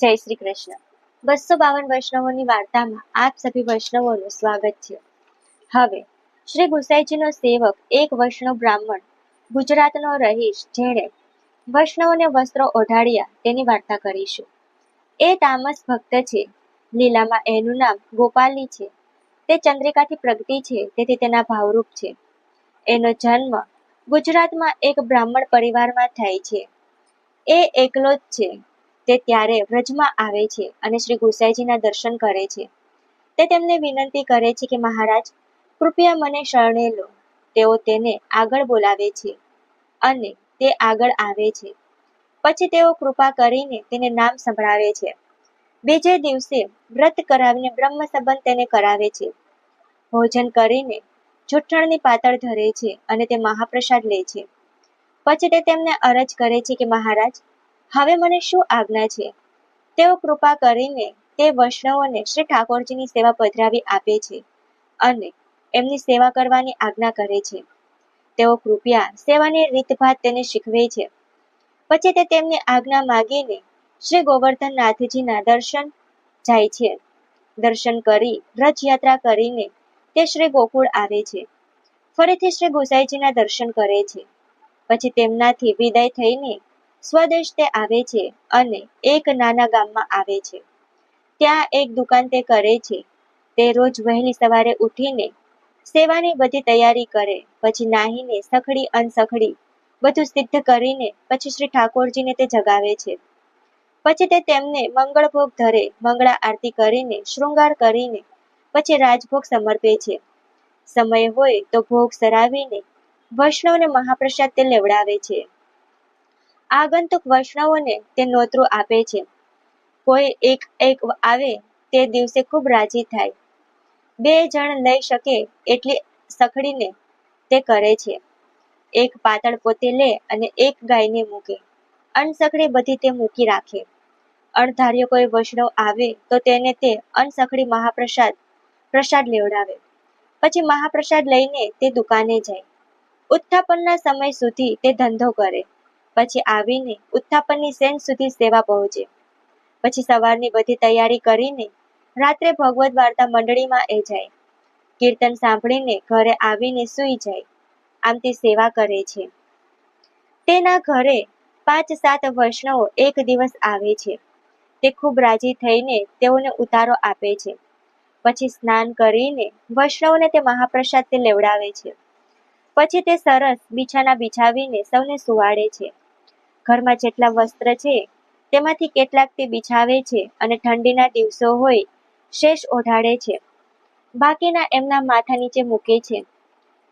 જય શ્રી કૃષ્ણ. બસો બાવન વૈષ્ણવોની વાર્તામાં આપ સભી વૈષ્ણવોનું સ્વાગત છે. હવે, શ્રી ગુસાઈજીનો સેવક એક વૈષ્ણવ બ્રાહ્મણ, ગુજરાતનો રહીશ, જેણે વૈષ્ણવોને વસ્ત્રો ઓઢાડ્યા તેની વાર્તા કરીશું. એ તામસ ભક્ત છે, લીલામાં એનું નામ ગોપાલી છે, તે ચંદ્રિકાથી પ્રગતિ છે, તેથી તેના ભાવરૂપ છે. એનો જન્મ ગુજરાતમાં એક બ્રાહ્મણ પરિવારમાં થાય છે. એ એકલો જ છે. તે ત્યારે વ્રજમાં આવે છે અને શ્રી ગુસાઈજીના દર્શન કરે છે. તે તેમને વિનંતી કરે છે કે, મહારાજ, કૃપયા મને શરણે લો. તેઓ તેને આગળ બોલાવે છે અને તે આગળ આવે છે. પછી તેઓ કૃપા કરીને તેને નામ સંભળાવે છે. બીજે દિવસે વ્રત કરાવીને બ્રહ્મ સંબંધ તેને કરાવે છે. ભોજન કરીને જુઠ્ઠણની પાતળ ધરે છે અને તે મહાપ્રસાદ લે છે. પછી તે તેમને અરજ કરે છે કે, મહારાજ હવે મને શું આજ્ઞા છે? તેઓ કૃપા કરીને તે વૈષ્ણવોને શ્રી ઠાકોરજીની સેવા પધરાવી આપે છે અને એમની સેવા કરવાની આજ્ઞા કરે છે. તેઓ કૃપયા સેવાની રીતભાત તેને શીખવે છે. પછી તે તેમની આજ્ઞા માગીને શ્રી ગોવર્ધનનાથજીના દર્શન જાય છે. દર્શન કરી રથયાત્રા કરીને તે શ્રી ગોકુળ આવે છે. ફરીથી શ્રી ગોસાઈજીના દર્શન કરે છે. પછી તેમનાથી વિદાય થઈને સ્વદેશ તે આવે છે અને એક નાના ગામમાં આવે છે. ત્યાં એક દુકાન તે કરે છે. તે રોજ વહેલી સવારે ઉઠીને સેવાની બધી તૈયારી કરે, પછી નાહીને સખડી અનસખડી બધું સિદ્ધ કરીને પછી શ્રી ઠાકોરજીને તે જગાવે છે. પછી તે તેમને મંગળભોગ ધરે, મંગળા આરતી કરીને, શૃંગાર કરીને પછી રાજભોગ સમર્પે છે. સમય હોય તો ભોગ સરાવીને વૈષ્ણવને મહાપ્રસાદ તે લેવડાવે છે. આગંતુક વૈષ્ણવોને તે નોતરું આપે છે. કોઈ એક એક આવે તે દિવસે ખૂબ રાજી થાય. બે જણ લઈ શકે એટલી સખડીને તે કરે છે. એક પાતળ પોતે લે અને એક ગાયને મૂકે. અણસખડી બધી તે મૂકી રાખે. અણધાર્યો કોઈ વૈષ્ણવ આવે તો તેને તે અણસખડી મહાપ્રસાદ, પ્રસાદ લેવડાવે. પછી મહાપ્રસાદ લઈને તે દુકાને જાય. ઉત્થાપનના સમય સુધી તે ધંધો કરે. પછી આવીને ઉત્થાપનની સેન સુધી સેવા પહોંચે. પછી સવારની બધી તૈયારી કરીને રાત્રે ભગવદ્ વાર્તા મંડળીમાં એ જાય. કીર્તન સાંભળીને ઘરે આવીને સૂઈ જાય. આમ તે સેવા કરે છે. તેના ઘરે પાંચ સાત વૈષ્ણવો એક દિવસ આવે છે. તે ખૂબ રાજી થઈને તેઓને ઉતારો આપે છે. પછી સ્નાન કરીને વૈષ્ણવને તે મહાપ્રસાદ તે લેવડાવે છે. પછી તે સરસ બિછાના બિછાવીને સૌને સુવાડે છે. ઘરમાં જેટલા વસ્ત્ર છે, તેમાંથી કેટલાક તે બિછાવે છે અને ઠંડીના દિવસો હોય, શેષ ઓઢાડે છે. બાકીના એમના માથા નીચે મૂકે છે.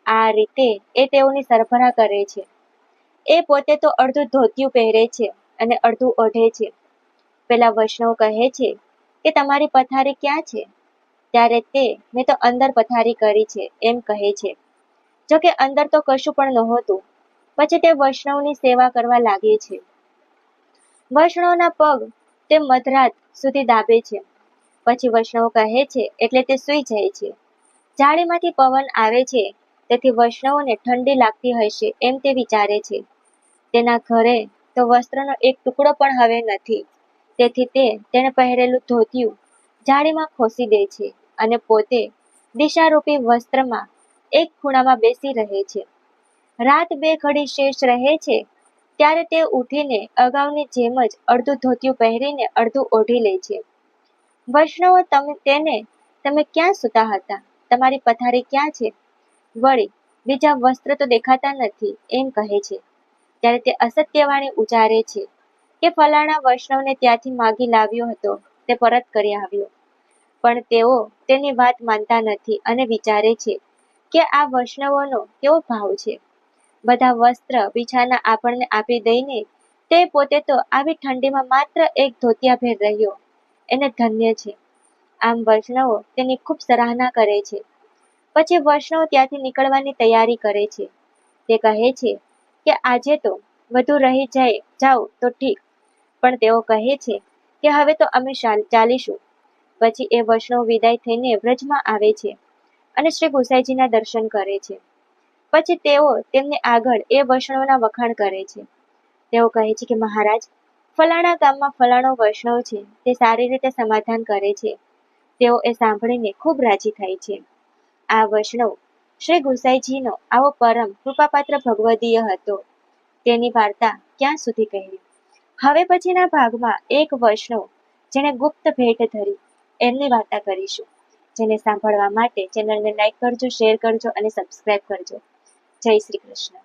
આ રીતે એ તેઓની સરભરા કરે છે. એ પોતે તો અડધું ધોતિયું પહેરે છે અને અડધું ઓઢે છે. પેલા વૈષ્ણવ કહે છે કે, તમારી પથારી ક્યાં છે? ત્યારે તે, મેં તો અંદર પથારી કરી છે, એમ કહે છે. જોકે અંદર તો કશું પણ નહોતું. પછી તે વૈષ્ણવની સેવા કરવા લાગે છે. વૈષ્ણવના પગ તે મધરાત સુધી દાબે છે. પછી વૈષ્ણવ કહે છે, એટલે તે સૂઈ જાય છે. જાળીમાંથી પવન આવે છે, તેથી વૈષ્ણવોને ઠંડી લાગતી હશે એમ તે વિચારે છે. તેના ઘરે તો વસ્ત્રનો એક ટુકડો પણ હવે નથી. તેથી તે તેણે પહેરેલું ધોતિયું જાળીમાં ખોસી દે છે અને પોતે દિશારૂપી વસ્ત્રમાં એક ખૂણામાં બેસી રહે છે. રાત બે ઘડી શેષ રહે છે, ત્યારે તે ઉઠીને અગાઉની જેમ જ અડધું ધોતિયું પહેરીને અડધું ઓઢી લે છે. વૈષ્ણવો, તમે તેને, તમે ક્યાં સૂતા હતા? તમારી પથારી ક્યાં છે? વળી, બીજા વસ્ત્ર તો દેખાતા નથી, એમ કહે છે. ત્યારે તે અસત્યવાણી ઉચારે છે કે ફલાણા વૈષ્ણવને ત્યાંથી માગી લાવ્યો હતો, તે પરત કરી આવ્યો. પણ તેઓ તેની વાત માનતા નથી અને વિચારે છે કે આ વૈષ્ણવોનો કેવો ભાવ છે? બધા વસ્ત્ર બિછાના આપણને આપી દઈને તે પોતે તો આવી ઠંડીમાં માત્ર એક ધોતિયાભેર રહ્યો. એને ધન્ય છે. આમ વૈષ્ણવો તેની ખૂબ સરાહના કરે છે. પછી વૈષ્ણવ ત્યાંથી નીકળવાની તૈયારી કરે છે. તે કહે છે કે આજે તો વધુ રહી જાય, જાઓ તો ઠીક. પણ તેઓ કહે છે કે હવે તો અમે ચાલીશું. પછી એ વૈષ્ણવ વિદાય થઈને વ્રજમાં આવે છે અને શ્રી ગુસાઈજીના દર્શન કરે છે. પછી તેઓ તેમને આગળ એ વૈષ્ણવના વખાણ કરે છે. તેઓ કહે છે કે, મહારાજ, ફલાણા ગામમાં ફલાણો વૈષ્ણવ છે. તે સારી રીતે સમાધાન કરે છે. તેઓ એ સાંભળીને ખૂબ રાજી થાય છે. આ વૈષ્ણવ શ્રી ગુસાઈજીનો આવો પરમ કૃપાપાત્ર ભગવદીય હતો. તેની વાર્તા ક્યાં સુધી કહેવી હવે પછીના ભાગમાં એક વૈષ્ણવ જેણે ગુપ્ત ભેટ ધરી. એમની વાર્તા કરીશું. જેને સાંભળવા માટે ચેનલને લાઈક કરજો, શેર કરજો અને સબસ્ક્રાઇબ કરજો. જય શ્રી કૃષ્ણ.